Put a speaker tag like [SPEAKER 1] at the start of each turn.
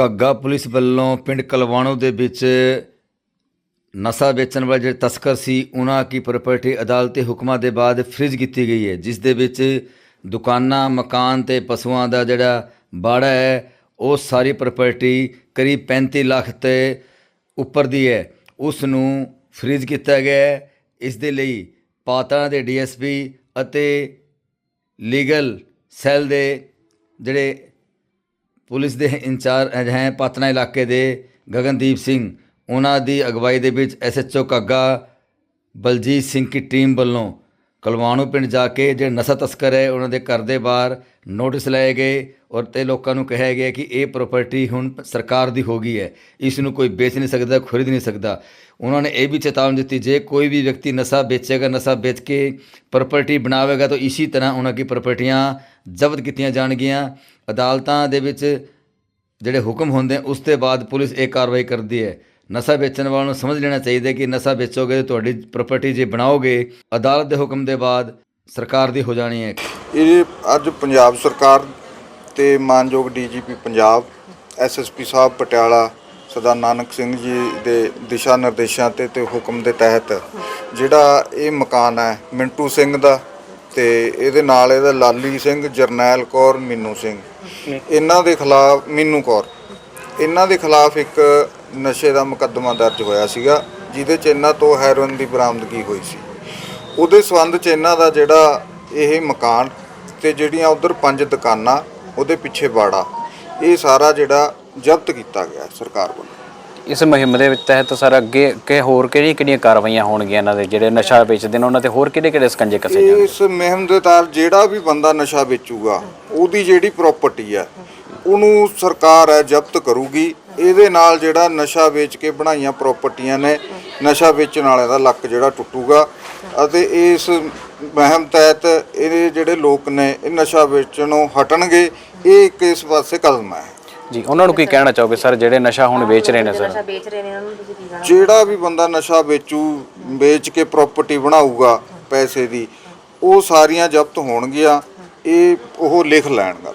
[SPEAKER 1] ਘੱਗਾ police ਵੱਲੋਂ ਪਿੰਡ ਕਲਵਾਣੋ ਦੇ ਵਿੱਚ ਨਸ਼ਾ ਵੇਚਣ ਵਾਲੇ ਜਿਹੜੇ ਤਸਕਰ ਸੀ, ਉਹਨਾਂ ਕੀ ਪ੍ਰਾਪਰਟੀ ਅਦਾਲਤੀ ਹੁਕਮਾਂ ਦੇ ਬਾਅਦ ਫ੍ਰੀਜ਼ ਕੀਤੀ ਗਈ ਹੈ, ਜਿਸ ਦੇ ਵਿੱਚ ਦੁਕਾਨਾਂ, ਮਕਾਨ ਤੇ ਪਸ਼ੂਆਂ ਦਾ ਜਿਹੜਾ ਬਾੜਾ ਹੈ, ਉਹ ਸਾਰੀ ਪ੍ਰਾਪਰਟੀ ਕਰੀਬ 35 ਲੱਖ ਤੇ ਉੱਪਰ ਦੀ ਹੈ। ਉਸ ਨੂੰ ਫ੍ਰੀਜ਼ ਕੀਤਾ ਗਿਆ ਹੈ। ਇਸ ਦੇ ਲਈ ਪਾਤੜਾਂ ਦੇ ਡੀਐਸਪੀ ਅਤੇ ਲੀਗਲ ਸੈੱਲ ਦੇ ਜਿਹੜੇ ਪੁਲਿਸ ਦੇ ਇੰਚਾਰਜ ਹੈ ਪਾਤਨਾ ਇਲਾਕੇ ਦੇ ਗਗਨਦੀਪ ਸਿੰਘ, ਉਹਨਾਂ ਦੀ ਅਗਵਾਈ ਦੇ ਵਿੱਚ ਐਸਐਚਓ ਕੱਗਾ ਬਲਜੀਤ ਸਿੰਘ ਦੀ ਟੀਮ ਵੱਲੋਂ ਕਲਵਾਣੂ ਪਿੰਡ ਜਾ ਕੇ ਜਿਹੜੇ ਨਸ਼ਾ ਤਸਕਰ ਹੈ, ਉਹਨਾਂ ਦੇ ਘਰ ਦੇ ਬਾਹਰ ਨੋਟਿਸ ਲਏ ਗਏ ਔਰ ਤੇ ਲੋਕਾਂ ਨੂੰ ਕਿਹਾ ਗਿਆ ਕਿ ਇਹ ਪ੍ਰਾਪਰਟੀ ਹੁਣ ਸਰਕਾਰ ਦੀ ਹੋ ਗਈ ਹੈ। ਇਸ ਨੂੰ ਕੋਈ ਵੇਚ ਨਹੀਂ ਸਕਦਾ, ਖਰੀਦ ਨਹੀਂ ਸਕਦਾ। ਉਹਨਾਂ ਨੇ ਇਹ ਵੀ ਚੇਤਾਵਨੀ ਦਿੱਤੀ, ਜੇ ਕੋਈ ਵੀ ਵਿਅਕਤੀ ਨਸ਼ਾ ਵੇਚੇਗਾ, ਨਸ਼ਾ ਵੇਚ ਕੇ ਪ੍ਰਾਪਰਟੀ ਬਣਾਵੇਗਾ, ਤਾਂ ਇਸੇ ਤਰ੍ਹਾਂ ਉਹਨਾਂ ਦੀ ਪ੍ਰਾਪਰਟੀਆਂ ਜ਼ਬਤ ਕੀਤੀਆਂ ਜਾਣਗੀਆਂ। ਅਦਾਲਤਾਂ ਦੇ ਵਿੱਚ ਜਿਹੜੇ ਹੁਕਮ ਹੁੰਦੇ, ਉਸ ਤੋਂ ਬਾਅਦ ਪੁਲਿਸ ਇਹ ਕਾਰਵਾਈ ਕਰਦੀ ਹੈ। ਨਸ਼ਾ ਵੇਚਣ ਵਾਲਿਆਂ ਨੂੰ ਸਮਝ ਲੈਣਾ ਚਾਹੀਦਾ ਕਿ ਨਸ਼ਾ ਵੇਚੋਗੇ ਤਾਂ ਤੁਹਾਡੀ ਪ੍ਰਾਪਰਟੀ ਜੇ ਬਣਾਓਗੇ ਅਦਾਲਤ ਦੇ ਹੁਕਮ ਦੇ ਬਾਅਦ ਸਰਕਾਰ ਦੀ ਹੋ ਜਾਣੀ ਹੈ।
[SPEAKER 2] ਇਹ ਅੱਜ ਪੰਜਾਬ ਸਰਕਾਰ ਤੇ ਮਾਨਯੋਗ ਡੀਜੀਪੀ ਪੰਜਾਬ ਐਸਐਸਪੀ ਸਾਹਿਬ ਪਟਿਆਲਾ ਸਰਦਾਰ ਨਾਨਕ ਸਿੰਘ ਜੀ ਦੇ ਦਿਸ਼ਾ ਨਿਰਦੇਸ਼ਾਂ ਤੇ ਤੇ ਹੁਕਮ ਦੇ ਤਹਿਤ ਜਿਹੜਾ ਇਹ ਮਕਾਨ ਹੈ ਮਿੰਟੂ ਸਿੰਘ ਦਾ ਤੇ ਇਹਦੇ ਨਾਲ ਇਹਦਾ ਲਾਲੀ ਸਿੰਘ ਜਰਨੈਲ ਕੌਰ ਮੀਨੂ ਸਿੰਘ। ਇਹਨਾਂ ਦੇ ਖਿਲਾਫ ਮੀਨੂ ਕੌਰ। ਇਹਨਾਂ ਦੇ ਖਿਲਾਫ ਇੱਕ ਨਸ਼ੇ ਦਾ ਮੁਕੱਦਮਾ ਦਰਜ ਹੋਇਆ ਸੀਗਾ ਜਿਹਦੇ ਚ ਇਹਨਾਂ ਤੋਂ ਹੈਰੋਇਨ ਦੀ ਬਰਾਮਦਗੀ ਹੋਈ ਸੀ। ਉਹਦੇ ਸਬੰਧ ਚ ਇਹਨਾਂ ਦਾ ਜਿਹੜਾ ਇਹ ਮਕਾਨ ਤੇ ਜਿਹੜੀਆਂ ਉਧਰ ਪੰਜ ਦੁਕਾਨਾਂ ਉਹਦੇ ਪਿੱਛੇ ਬਾੜਾ ਇਹ ਸਾਰਾ ਜਿਹੜਾ ਜ਼ਬਤ ਕੀਤਾ ਗਿਆ ਸਰਕਾਰ ਵੱਲੋਂ।
[SPEAKER 3] ਇਸ ਮੁਹਿੰਮ ਦੇ ਵਿੱਚ ਤਹਿਤ ਸਰ ਅੱਗੇ ਕਿ ਹੋਰ ਕਿਹੜੀਆਂ ਕਿਹੜੀਆਂ ਕਾਰਵਾਈਆਂ ਹੋਣਗੀਆਂ ਇਹਨਾਂ ਦੇ? ਜਿਹੜੇ ਨਸ਼ਾ ਵੇਚਦੇ ਨੇ ਉਹਨਾਂ ਤੇ ਹੋਰ ਕਿਹੜੇ ਕਿਹੜੇ ਸਕੰਜੇ ਕੱਸੇ ਜਾਣਗੇ?
[SPEAKER 2] ਇਸ ਮੁਹਿੰਮ ਦੇ ਤਹਿਤ ਜਿਹੜਾ ਵੀ ਬੰਦਾ ਨਸ਼ਾ ਵੇਚੂਗਾ ਉਹਦੀ ਜਿਹੜੀ ਪ੍ਰਾਪਰਟੀ ਹੈ ਉਹਨੂੰ ਸਰਕਾਰ ਹੈ ਜ਼ਬਤ ਕਰੂਗੀ। ਇਹਦੇ ਨਾਲ ਜਿਹੜਾ ਨਸ਼ਾ ਵੇਚ ਕੇ ਬਣਾਈਆਂ ਪ੍ਰਾਪਰਟੀਆਂ ਨੇ ਨਸ਼ਾ ਵੇਚਣ ਵਾਲਿਆਂ ਦਾ ਲੱਕ ਜਿਹੜਾ ਟੁੱਟੂਗਾ ਅਤੇ ਇਸ ਮੁਹਿੰਮ ਤਹਿਤ ਇਹ ਜਿਹੜੇ ਲੋਕ ਨੇ ਇਹ ਨਸ਼ਾ ਵੇਚਣੋਂ ਹਟਣਗੇ ਇਹ ਇੱਕ ਇਸ ਪਾਸੇ ਕਦਮ ਹੈ।
[SPEAKER 3] ਜੀ ਉਹਨਾਂ ਨੂੰ ਕੀ ਕਹਿਣਾ ਚਾਹੋਗੇ ਸਰ? ਜਿਹੜੇ ਨਸ਼ਾ ਹੁਣ ਵੇਚ ਰਹੇ ਨੇ ਸਰ?
[SPEAKER 4] ਨਸ਼ਾ ਵੇਚ ਰਹੇ ਨੇ ਉਹਨਾਂ ਨੂੰ ਤੁਸੀਂ ਕੀ ਕਹਿਣਾ?
[SPEAKER 2] ਜਿਹੜਾ ਵੀ ਬੰਦਾ ਨਸ਼ਾ ਵੇਚੂ ਵੇਚ ਕੇ ਪ੍ਰਾਪਰਟੀ ਬਣਾਊਗਾ ਪੈਸੇ ਦੀ ਉਹ ਸਾਰੀਆਂ ਜ਼ਬਤ ਹੋਣਗੀਆਂ ਇਹ ਉਹ ਲਿਖ ਲੈਣ ਗੱਲ।